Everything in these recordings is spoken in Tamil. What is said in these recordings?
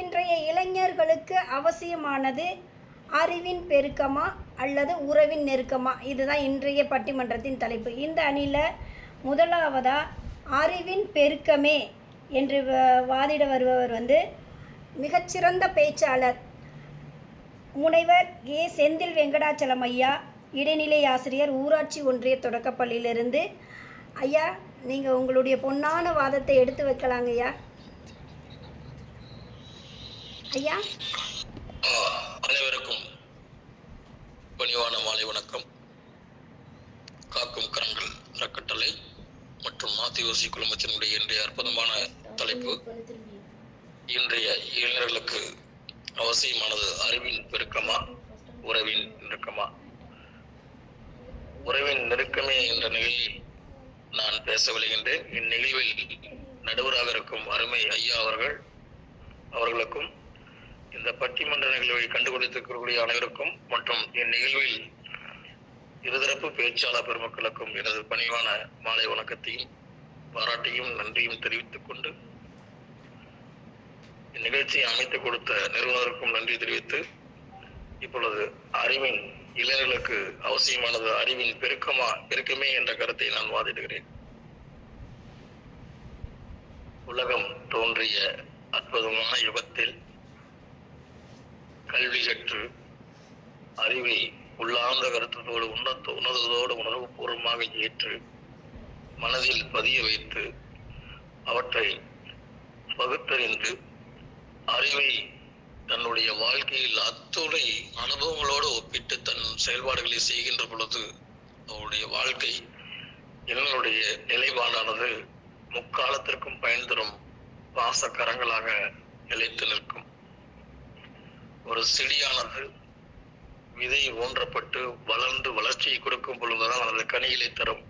இன்றைய இளைஞர்களுக்கு அவசியமானது அறிவின் பெருக்கமா அல்லது உறவின் நெருக்கமா? இதுதான் இன்றைய பட்டிமன்றத்தின் தலைப்பு. இந்த அணியில் முதலாவதா அறிவின் பெருக்கமே என்று வாதிட வருபவர் வந்து மிகச்சிறந்த பேச்சாளர் முனைவர் ஏ செந்தில் வெங்கடாச்சலம் ஐயா இடைநிலை ஆசிரியர் ஊராட்சி ஒன்றிய தொடக்கப்பள்ளியிலிருந்து. ஐயா நீங்கள் உங்களுடைய பொன்னான வாதத்தை எடுத்து வைக்கலாங்க ஐயா. ஐயா? அனைவருக்கும் பணிவான மாலை வணக்கம். காக்கும் கரங்கள் அறக்கட்டளை மற்றும் மாத்தியோசி குழுமத்தினுடைய இன்றைய அற்புதமான தலைப்பு. இன்றைய இளைஞர்களுக்கு அவசியமானது அறிவின் பெருக்கமா உறவின் நெருக்கமா? உறவின் நெருக்கமே என்ற நிலையில் நான் பேச விளைகின்றேன் இந்நிகழ்வில் நடுவராக இருக்கும் அருமை ஐயா அவர்கள் அவர்களுக்கும் இந்த பட்டிமன்ற நிகழ்வை கண்டுகொண்டிருக்கக்கூடிய அனைவருக்கும் மற்றும் இந்நிகழ்வில் இருதரப்பு பேச்சாளர் பெருமக்களுக்கும் எனது பணிவான மாலை வணக்கத்தையும் பாராட்டையும் நன்றியும் தெரிவித்துக் கொண்டு இந்நிகழ்ச்சியை அமைத்துக் கொடுத்த நிறுவனருக்கும் நன்றி தெரிவித்து இப்பொழுது அறிவின் இளைஞர்களுக்கு அவசியமானது அறிவின் பெருக்கமா பெருக்கமே என்ற கருத்தை நான் வாதிடுகிறேன். உலகம் தோன்றிய அற்புதமான யுகத்தில் கல்வி கற்று அறிவை உள்ளார்ந்த கருத்தத்தோடு உணர்த்து உணர்வதோடு உணர்வு பூர்வமாக ஏற்று மனதில் பதிய வைத்து அவற்றை பகுத்தறிந்து அறிவை தன்னுடைய வாழ்க்கையில் அத்துணை அனுபவங்களோடு ஒப்பிட்டு தன் செயல்பாடுகளை செய்கின்ற பொழுது அவருடைய வாழ்க்கை இளைஞருடைய நிலைப்பாடானது முக்காலத்திற்கும் பயன் தரும் பாசக்கரங்களாக நிலைத்து நிற்கும். ஒரு செடியானது விதை ஊன்றப்பட்டு வளர்ந்து வளர்ச்சியை கொடுக்கும் பொழுதுதான் அந்த கனிகளை தரும்.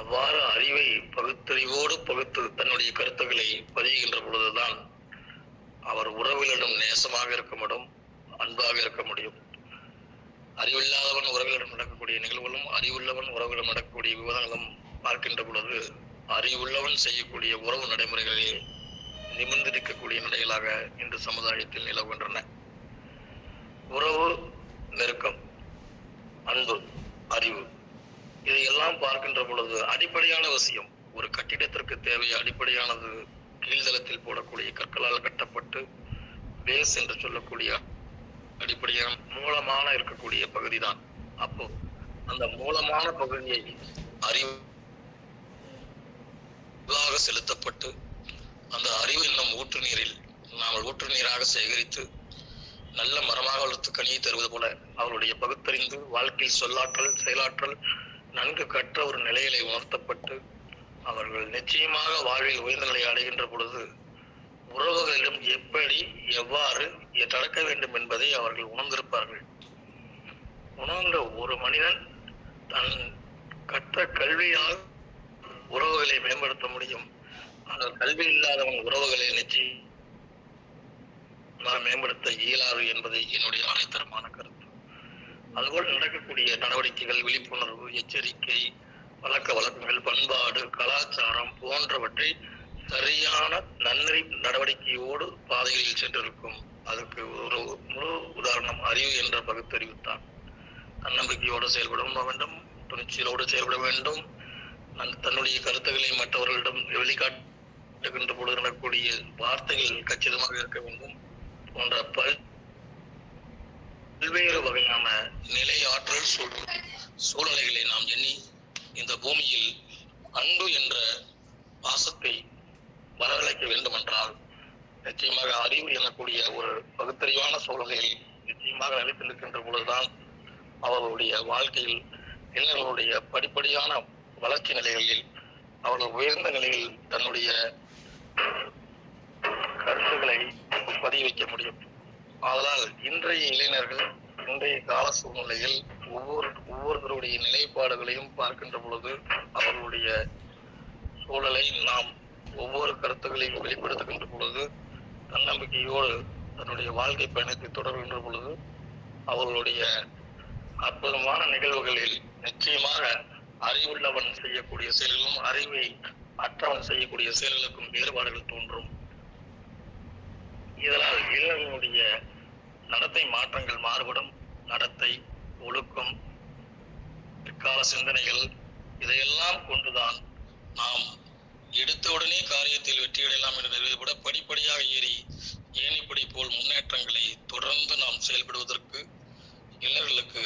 அவ்வாறு அறிவை பகுத்தறிவோடு பகுத்து தன்னுடைய கருத்துக்களை பதிகின்ற பொழுதுதான் அவர் உறவிலிடம் நேசமாக இருக்க முடியும் அன்பாக இருக்க முடியும். அறிவில்லாதவன் உறவிலிடம் நடக்கக்கூடிய நிகழ்வுகளும் அறிவுள்ளவன் உறவிடம் நடக்கக்கூடிய விவாதங்களும் பார்க்கின்ற பொழுது அறிவுள்ளவன் செய்யக்கூடிய உறவு நடைமுறைகளில் நிமிர்ந்திருக்கக்கூடிய நிலைகளாக இன்று சமுதாயத்தில் நிலவுகின்றன. உறவு நெருக்கம் அன்பு அறிவு. இதையெல்லாம் பார்க்கின்ற பொழுது அடிப்படையான விஷயம் ஒரு கட்டிடத்திற்கு தேவை அடிப்படையானது கீழ்தளத்தில் போடக்கூடிய கற்களால் கட்டப்பட்டு பேஸ் என்று சொல்லக்கூடிய அடிப்படையான மூலமான இருக்கக்கூடிய பகுதிதான். அப்போ அந்த மூலமான பகுதியை அறிவு அறிவாக செலுத்தப்பட்டு அந்த அறிவு என்னும் ஊற்று நீரில் நாம் ஊற்று நீராக சேகரித்து நல்ல மரமாக கனியை தருவது போல அவருடைய பகுத்தறிந்து வாழ்க்கையில் சொல்லாற்றல் செயலாற்றல் நன்கு கற்ற ஒரு நிலையிலே உணர்த்தப்பட்டு அவர்கள் நிச்சயமாக வாழ்வில் உயர்ந்த நிலையை அடைகின்ற பொழுது உறவுகளிடம் எப்படி எவ்வாறு நடக்க வேண்டும் என்பதை அவர்கள் உணர்ந்திருப்பார்கள். உணர்ந்த ஒரு மனிதன் தன் கற்ற கல்வியால் உறவுகளை மேம்படுத்த முடியும். ஆனால் கல்வி இல்லாதவன் உறவுகளை நிச்சயம் மேம்படுத்த இயலாது என்பதை என்னுடைய ஆணைத்தரமான கருத்து. அதுபோல் நடக்கக்கூடிய நடவடிக்கைகள் விழிப்புணர்வு எச்சரிக்கை பழக்க வழக்கங்கள் பண்பாடு கலாச்சாரம் போன்றவற்றை சரியான நன்னெறி நடவடிக்கையோடு பாதைகளில் சென்றிருக்கும். அதுக்கு ஒரு முழு உதாரணம் அறிவு என்ற பகுத்தறிவுத்தான். தன்னம்பிக்கையோடு செயல்பட வேண்டும் துணிச்சலோடு செயல்பட வேண்டும். நன்- தன்னுடைய கருத்துக்களை மற்றவர்களிடம் வெளிக்காட்டுகின்ற பொழுது நடக்கக்கூடிய வார்த்தைகள் கச்சிதமாக இருக்க வேண்டும். போன்ற பல் பல்வேறு வகையான நிலை ஆற்றல் சூழ் சூழ்நிலைகளை நாம் எண்ணி இந்த பூமியில் அன்பு என்ற பாசத்தை வரவழைக்க வேண்டும் என்றால் நிச்சயமாக அறிவு எனக்கூடிய ஒரு பகுத்தறிவான சூழலில் நிச்சயமாக அழைத்து நிற்கின்ற பொழுதுதான் அவர்களுடைய வாழ்க்கையில் இளைஞர்களுடைய படிப்படியான வளர்ச்சி நிலைகளில் அவர்கள் உயர்ந்த நிலையில் தன்னுடைய கருத்துக்களை பதிய வைக்க முடியும். ஆதலால் இன்றைய இளைஞர்கள் இன்றைய கால சூழ்நிலையில் ஒவ்வொரு ஒவ்வொருத்தருடைய நிலைப்பாடுகளையும் பார்க்கின்ற பொழுது அவர்களுடைய சூழலை நாம் ஒவ்வொரு கருத்துக்களையும் வெளிப்படுத்துகின்ற பொழுது தன்னம்பிக்கையோடு தன்னுடைய வாழ்க்கை பயணத்தை தொடர்கின்ற பொழுது அவர்களுடைய அற்புதமான நிகழ்வுகளில் நிச்சயமாக அறிவுள்ளவன் செய்யக்கூடிய செயல்களும் அறிவை அற்றவன் செய்யக்கூடிய செயல்களுக்கும் வேறுபாடுகள் தோன்றும். இதனால் இளைஞர்களுடைய நடத்தை மாற்றங்கள் மாறுபடும். நடத்தை ஒழுக்கம் பிற்கால சிந்தனைகள் இதையெல்லாம் கொண்டுதான் நாம் எடுத்த உடனே காரியத்தில் வெற்றியடையலாம் என்று நிறுவப்பட படிப்படியாக ஏறி ஏனிப்படி போல் முன்னேற்றங்களை தொடர்ந்து நாம் செயல்படுவதற்கு இளைஞர்களுக்கு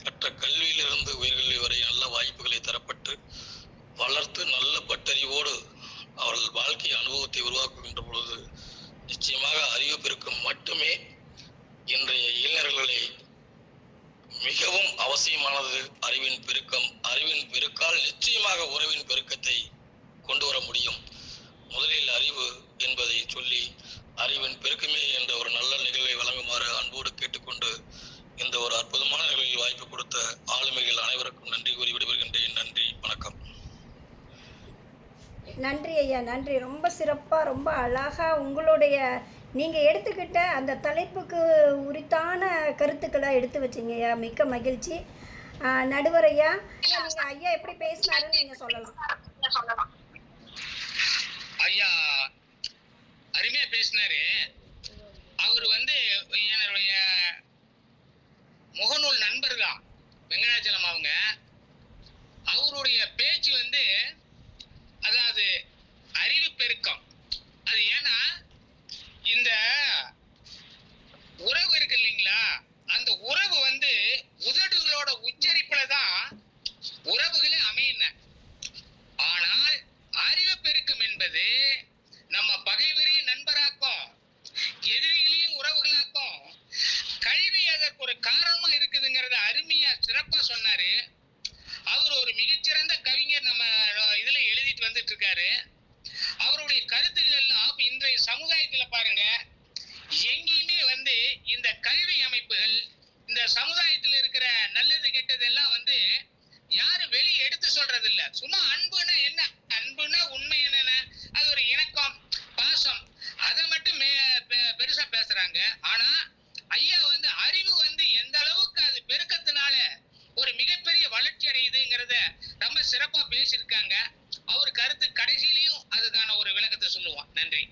கற்ற கல்வியிலிருந்து உயர்கல்வி வரை நல்ல வாய்ப்புகள் தரப்பட்டு வளர்த்து நல்ல பட்டறிவோடு அவர்கள் வாழ்க்கை அனுபவத்தை உருவாக்குகின்ற பொழுது நிச்சயமாக அறிவு பெருக்கம் மட்டுமே இன்றைய இளைஞர்களை மிகவும் அவசியமானது அறிவின் பெருக்கம் அறிவின் பெருக்கால் நிச்சயமாக உறவின் பெருக்கத்தை கொண்டு வர முடியும். முதலில் அறிவு என்பதை சொல்லி அறிவின் பெருக்கமே என்ற ஒரு நல்ல நிகழ்வை வழங்குமாறு அன்போடு கேட்டுக்கொண்டு இந்த ஒரு அற்புதமான நிகழ்வில் வாய்ப்பு கொடுத்த ஆளுமைகள் அனைவருக்கும் நன்றி கூறி விடுபடுகின்றேன் நன்றி வணக்கம். நன்றி ஐயா நன்றி. ரொம்ப சிறப்பாக ரொம்ப அழகாக உங்களுடைய நீங்கள் எடுத்துக்கிட்ட அந்த தலைப்புக்கு உரித்தான கருத்துக்களை எடுத்து வச்சிங்க ஐயா. மிக்க மகிழ்ச்சி. நடுவர் ஐயா நீங்க ஐயா எப்படி பேசினாருன்னு நீங்க சொல்லலாம். ஐயா அருமையா பேசினாரு. அவர் வந்து என்னுடைய முகநூல் நண்பர் தான் வெங்கடாச்சலம் அவங்க. அவருடைய பேச்சு வந்து அதாவது அறிவு பெருக்கம். அது ஏன்னா இந்த உறவு இருக்கு இல்லைங்களா அந்த உறவு வந்து உதடுகளோட உச்சரிப்புல தான் உறவுகளே அமையின ஆனால் அறிவு பெருக்கம் என்பது நம்ம பகைவரையும் நண்பராக்கும் எதிரிகளையும் உறவுகளாக்கும் கல்வி அதற்கு ஒரு காரணமா இருக்குதுங்கிறத அருமையா சிறப்பா சொன்னாரு அவர் ஒரு மிகச்சிறந்த கவிஞர் நம்ம இதுல எழுதிட்டு வந்துட்டு இருக்காரு அவருடைய கருத்துக்கள் எல்லாம் இன்றைய சமுதாயத்துல பாருங்க எங்கேயுமே வந்து இந்த கல்வி அமைப்புகள் இந்த சமுதாயத்தில் இருக்கிற நல்லது கெட்டது எல்லாம் வந்து யாரும் வெளியே எடுத்து சொல்றது இல்ல சும்மா அன்புன்னா என்ன? அன்புனா உண்மை என்னென்ன? அது ஒரு இணக்கம் பாசம். அதை மட்டும் பெருசா பேசுறாங்க. ஆனா ஐயா வந்து அறிவு வந்து எந்த அளவுக்கு அது பெருக்கத்தினால ஒரு மிகப்பெரிய வளர்ச்சி அடையுதுங்கிறத ரொம்ப சிறப்பா பேசியிருக்காங்க. அவர் கருத்து கடைசியிலையும் அதுக்கான ஒரு விளக்கத்தை சொல்லுவான். நன்றி.